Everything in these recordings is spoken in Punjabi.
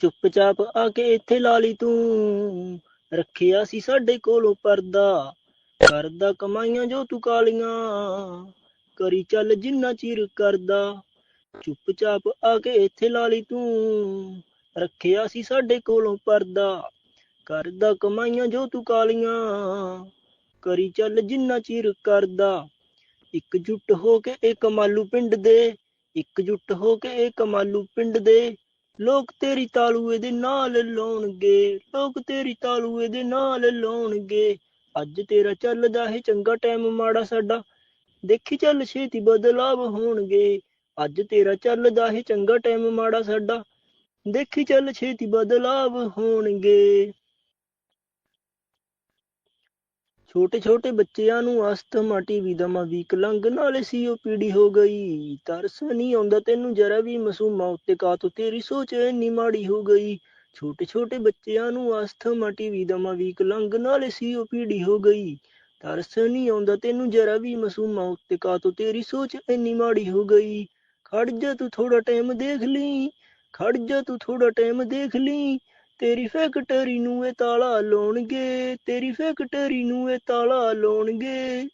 ਚੁੱਪਚਾਪ ਆ ਕੇ ਇੱਥੇ ਲਾ ਲਈ ਤੂੰ। ਰੱਖਿਆ ਸੀ ਸਾਡੇ ਕੋਲੋਂ ਪਰਦਾ। ਕਰਦਾ ਕਮਾਈਆਂ ਜੋ ਤੂੰ ਕਾਲੀਆਂ। ਕਰੀ ਚੱਲ ਜਿੰਨਾ ਚਿਰ ਕਰਦਾ। ਚੁੱਪਚਾਪ ਆ ਕੇ ਇੱਥੇ ਲਾ ਲਈ ਤੂੰ। ਰੱਖਿਆ ਸੀ ਸਾਡੇ ਕੋਲੋਂ ਪਰਦਾ। ਕਰਦਾ ਕਮਾਈਆਂ ਜੋ ਤੂੰ ਕਾਲੀਆਂ। ਕਰੀ ਚੱਲ ਜਿੰਨਾ ਚਿਰ ਕਰਦਾ। ਇੱਕ ਜੁੱਟ ਹੋ ਕੇ ਇਹ ਕਮਾਲੂ ਪਿੰਡ ਦੇ। ਇੱਕ ਜੁੱਟ ਹੋ ਕੇ ਇਹ ਕਮਾਲੂ ਪਿੰਡ ਦੇ। ਲੋਕ ਤੇਰੀ ਤਾਲੂਏ ਦੇ ਨਾਲ ਲਾਉਣਗੇ, ਲੋਕ ਤੇਰੀ ਤਾਲੂਏ ਦੇ ਨਾਲ ਲਾਉਣਗੇ। ਅੱਜ ਤੇਰਾ ਚੱਲਦਾ ਹੈ ਚੰਗਾ ਟਾਈਮ ਮਾੜਾ ਸਾਡਾ, ਦੇਖੀ ਚੱਲ ਛੇਤੀ ਬਦਲਾਵ ਹੋਣਗੇ। ਅੱਜ ਤੇਰਾ ਚੱਲਦਾ ਹੈ ਚੰਗਾ ਟਾਈਮ ਮਾੜਾ ਸਾਡਾ, ਦੇਖੀ ਚੱਲ ਛੇਤੀ ਬਦਲਾਵ ਹੋਣਗੇ। ਛੋਟੇ ਛੋਟੇ ਬੱਚਿਆਂ ਨੂੰ ਅਸਥਮਾ ਟੀਵੀ ਦਮਾ ਵਿਕਲੰਗ ਨਾਲੇ ਸੀਓਪੀਡੀ ਹੋ ਗਈ। ਤਰਸ ਨਹੀਂ ਆਉਂਦਾ ਤੈਨੂੰ, ਜਰਾ ਵੀ ਮਾਸੂਮਾਂ ਉੱਤੇ ਕਾਤੋਂ ਤੇਰੀ ਸੋਚ ਇੰਨੀ ਮਾੜੀ ਹੋ ਗਈ। ਛੋਟੇ ਛੋਟੇ ਬੱਚਿਆਂ ਨੂੰ ਅਸਥਮਾ ਟੀਵੀ ਦਮਾ ਵਿਕਲੰਗ ਨਾਲੇ ਸੀਓਪੀਡੀ ਹੋ ਗਈ। ਤਰਸ ਨਹੀਂ ਆਉਂਦਾ ਤੈਨੂੰ, ਜਰਾ ਵੀ ਮਾਸੂਮਾਂ ਉੱਤੇ ਕਾਤੋਂ ਤੇਰੀ ਸੋਚ ਇੰਨੀ ਮਾੜੀ ਹੋ ਗਈ। ਖੜ ਜਾ ਤੂੰ ਥੋੜਾ ਟਾਈਮ ਦੇਖ ਲਈ ਖੜ ਜਾ ਤੂੰ ਥੋੜਾ ਟਾਈਮ ਦੇਖ ਲਈ ਤੇਰੀ ਫੈਕਟਰੀ ਨੂੰ ਇਹ ਤਾਲਾ ਲਾਉਣਗੇ, ਤੇਰੀ ਫੈਕਟਰੀ ਨੂੰ ਇਹ ਤਾਲਾ ਲਾਉਣਗੇ।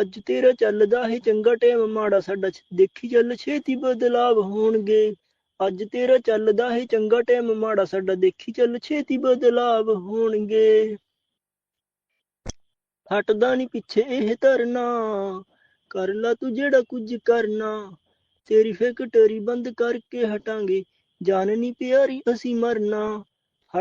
ਅੱਜ ਤੇਰਾ ਚੱਲਦਾ ਹੈ ਚੰਗਾ ਟਾਈਮ, ਮਾੜਾ ਸਾਡਾ ਦੇਖੀ ਚੱਲ ਛੇਤੀ ਬਦਲਾਵ ਹੋਣਗੇ। ਅੱਜ ਤੇਰਾ ਚੱਲਦਾ ਹੈ ਚੰਗਾ ਟਾਈਮ, ਮਾੜਾ ਸਾਡਾ ਦੇਖੀ ਚੱਲ ਛੇਤੀ ਬਦਲਾਵ ਹੋਣਗੇ। ਹਟਦਾ ਨਹੀਂ ਪਿੱਛੇ ਇਹ ਧਰਨਾ, ਕਰ ਲਾ ਤੂੰ ਜਿਹੜਾ ਕੁਝ ਕਰਨਾ। ਤੇਰੀ ਫੈਕਟਰੀ ਬੰਦ ਕਰਕੇ ਹਟਾਂਗੇ। ਜਾਨ ਨਹੀਂ ਪਿਆਰੀ ਅਸੀਂ ਮਰਨਾ।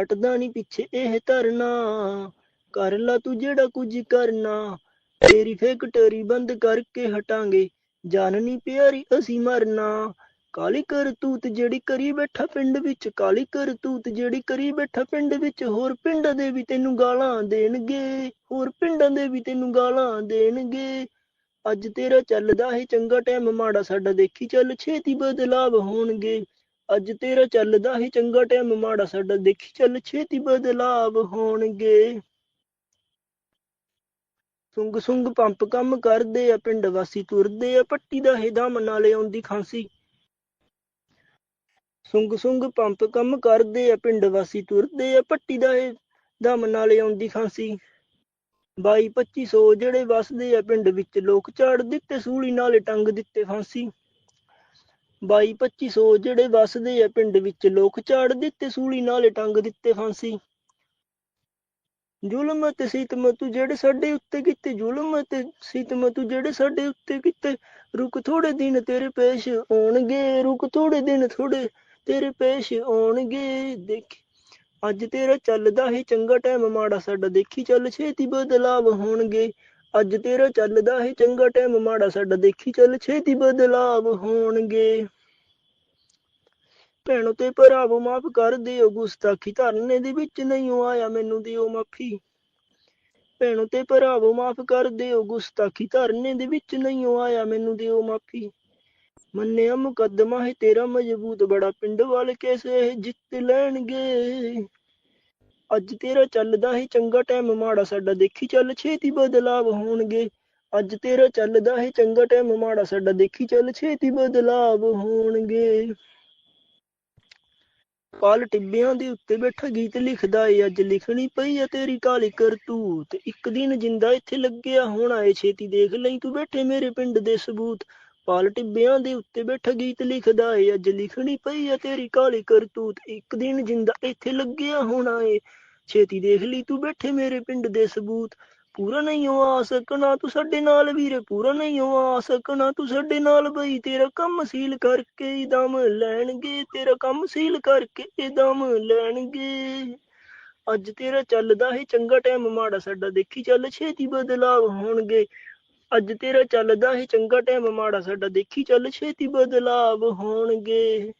ਹਟਦਾ ਨਹੀਂ ਪਿੱਛੇ ਇਹ ਧਰਨਾ। ਕਰ ਲਾ ਤੂੰ ਜਿਹੜਾ ਕੁਝ ਕਰਨਾ। ਤੇਰੀ ਫੈਕਟਰੀ ਬੰਦ ਕਰਕੇ ਹਟਾਂਗੇ। ਜਾਨ ਨਹੀਂ ਪਿਆਰੀ ਅਸੀਂ ਮਰਨਾ। ਕਾਲੀ ਕਰਤੂਤ ਜਿਹੜੀ ਕਰੀ ਬੈਠਾ ਪਿੰਡ ਵਿੱਚ, ਕਾਲੀ ਕਰਤੂਤ ਜਿਹੜੀ ਕਰੀ ਬੈਠਾ ਪਿੰਡ ਵਿੱਚ, ਹੋਰ ਪਿੰਡਾਂ ਦੇ ਵੀ ਤੈਨੂੰ ਗਾਲਾਂ ਦੇਣਗੇ। ਹੋਰ ਪਿੰਡਾਂ ਦੇ ਵੀ ਤੈਨੂੰ ਗਾਲਾਂ ਦੇਣਗੇ। ਅੱਜ ਤੇਰਾ ਚੱਲਦਾ ਹੈ ਚੰਗਾ ਟਾਈਮ ਮਾੜਾ ਸਾਡਾ ਦੇਖੀ ਚੱਲ, ਛੇਤੀ ਬਦਲਾਵ ਹੋਣਗੇ। ਅੱਜ ਤੇਰਾ ਚੱਲਦਾ ਹੀ ਚੰਗਾ ਟਾਈਮ, ਮਾੜਾ ਸਾਡਾ ਦੇਖੀ ਚੱਲ ਛੇਤੀ ਬਦਲਾਵ ਹੋਣਗੇ। ਸੁੰਗ ਸੁੰਗ ਪੰਪ ਕੰਮ ਕਰਦੇ ਆ, ਪਿੰਡ ਵਾਸੀ ਤੁਰਦੇ ਆ, ਪੱਟੀ ਦਾ ਹੈ ਦਮ ਨਾਲੇ ਆਉਂਦੀ ਖਾਂਸੀ। ਸੁੰਗ ਸੁੰਗ ਪੰਪ ਕੰਮ ਕਰਦੇ ਆ, ਪਿੰਡ ਵਾਸੀ ਤੁਰਦੇ ਆ, ਪੱਟੀ ਦਾ ਹੈ ਦਮ ਨਾਲੇ ਆਉਂਦੀ ਖਾਂਸੀ। ਬਾਈ 2500 ਜਿਹੜੇ ਵਸਦੇ ਆ, ਪਿੰਡ ਵਿੱਚ ਲੋਕ ਝਾੜ ਦਿੱਤੇ, ਸੂਲੀ ਨਾਲੇ ਟੰਗ ਦਿੱਤੇ ਫਾਂਸੀ। ਬਾਈ 2500 ਜਿਹੜੇ ਵੱਸਦੇ ਆ ਪਿੰਡ ਵਿੱਚ, ਲੋਕ ਝਾੜ ਦਿੱਤੇ, ਸੂਲੀ ਨਾਲੇ ਟੰਗ ਦਿੱਤੇ ਫਾਂਸੀ। ਜ਼ੁਲਮ ਤੇ ਸਿਤਮ ਜਿਹੜੇ ਸਾਡੇ ਉੱਤੇ ਕੀਤੇ, ਜ਼ੁਲਮ ਤੇ ਸਿਤਮ ਜਿਹੜੇ ਸਾਡੇ ਉੱਤੇ ਕੀਤੇ, ਰੁਕ ਥੋੜੇ ਦਿਨ ਤੇਰੇ ਪੇਸ਼ ਆਉਣਗੇ, ਰੁਕ ਥੋੜੇ ਦਿਨ ਥੋੜੇ ਤੇਰੇ ਪੇਸ਼ ਆਉਣਗੇ, ਦੇਖ। ਅੱਜ ਤੇਰਾ ਚੱਲਦਾ ਹੈ ਚੰਗਾ ਟਾਈਮ, ਮਾੜਾ ਸਾਡਾ ਦੇਖੀ ਚੱਲ, ਛੇਤੀ ਬਦਲਾਵ ਹੋਣਗੇ। ਅੱਜ ਤੇਰਾ ਚੱਲਦਾ ਹੈ ਚੰਗਾ ਟਾਈਮ, ਮਾੜਾ ਸਾਡਾ ਦੇਖੀ ਚੱਲ, ਛੇਤੀ ਬਦਲਾਵ ਹੋਣਗੇ। ਭੈਣੋ ਤੇ ਭਰਾਵੋ, ਮਾਫ ਕਰ ਦਿਓ ਗੁਸਤਾਖੀ, ਧਰਨੇ ਦੇ ਵਿੱਚ ਨਹੀਂ ਆਇਆ ਮੈਨੂੰ ਦਿਓ ਮਾਫੀ। ਭੈਣੋ ਤੇ ਭਰਾਵੋ, ਮਾਫ ਕਰ ਦਿਓ ਗੁਸਤਾਖੀ, ਧਰਨੇ ਦੇ ਵਿੱਚ ਨਹੀਂ ਆਇਆ ਮੈਨੂੰ ਦਿਓ ਮਾਫੀ। ਮੰਨਿਆ ਮੁਕੱਦਮਾ ਹੈ ਤੇਰਾ ਮਜ਼ਬੂਤ, ਬੜਾ ਪਿੰਡ ਵਾਲੇ ਕੈਸੇ ਜਿੱਤ ਲੈਣਗੇ। ਅੱਜ ਤੇਰਾ ਚੱਲਦਾ ਹੈ ਚੰਗਾ ਟਾਈਮ, ਮਾੜਾ ਸਾਡਾ ਦੇਖੀ ਚੱਲ ਛੇਤੀ ਬਦਲਾਵ ਹੋਣਗੇ। ਅੱਜ ਤੇਰਾ ਚੱਲਦਾ ਹੈ ਚੰਗਾ ਟਾਈਮ, ਮਾੜਾ ਸਾਡਾ ਦੇਖੀ ਚੱਲ ਛੇਤੀ ਬਦਲਾਵ ਹੋਣਗੇ। ਪਾਲ ਟਿੱਬਿਆਂ ਦੇ ਉੱਤੇ ਬੈਠਾ ਗੀਤ ਲਿਖਦਾ ਏ, ਅੱਜ ਲਿਖਣੀ ਪਈ ਆ ਤੇਰੀ ਕਾਲੀ ਕਰਤੂਤ ਇੱਕ ਦਿਨ ਜਿੰਦਾ ਇੱਥੇ ਲੱਗਿਆ ਹੋਣਾ ਏ, ਛੇਤੀ ਦੇਖ ਲਈ ਤੂੰ ਬੈਠੇ ਮੇਰੇ ਪਿੰਡ ਦੇ ਸਬੂਤ। ਪਾਲ ਟਿੱਬਿਆਂ ਦੇ ਉੱਤੇ ਬੈਠਾ ਗੀਤ ਲਿਖਦਾ ਏ, ਅੱਜ ਲਿਖਣੀ ਪਈ ਆ ਤੇਰੀ ਕਾਲੀ ਕਰਤੂਤ ਇੱਕ ਦਿਨ ਜਿੰਦਾ ਇੱਥੇ ਲੱਗਿਆ ਹੋਣਾ ਏ, ਛੇਤੀ ਦੇਖ ਲਈ ਤੂੰ ਬੈਠੇ ਮੇਰੇ ਪਿੰਡ ਦੇ ਸਬੂਤ। ਪੂਰਾ ਨਹੀਂ ਹੋ ਆ ਸਕਣਾ, ਤੂੰ ਸਾਡੇ ਨਾਲ ਵੀਰੇ, ਪੂਰਾ ਨਹੀਂ ਹੋ ਆ ਸਕਣਾ, ਤੂੰ ਸਾਡੇ ਨਾਲ ਬਈ, ਤੇਰਾ ਕੰਮ ਸੀਲ ਕਰਕੇ ਦਮ ਲੈਣਗੇ, ਤੇਰਾ ਕੰਮ ਸੀਲ ਕਰਕੇ ਦਮ ਲੈਣਗੇ। ਅੱਜ ਤੇਰਾ ਚੱਲਦਾ ਹੈ ਚੰਗਾ ਟਾਈਮ ਮਾੜਾ ਸਾਡਾ ਦੇਖੀ ਚੱਲ, ਛੇਤੀ ਬਦਲਾਵ ਹੋਣਗੇ। ਅੱਜ ਤੇਰਾ ਚੱਲਦਾ ਹੈ ਚੰਗਾ ਟਾਈਮ ਮਾੜਾ ਸਾਡਾ ਦੇਖੀ ਚੱਲ, ਛੇਤੀ ਬਦਲਾਵ ਹੋਣਗੇ।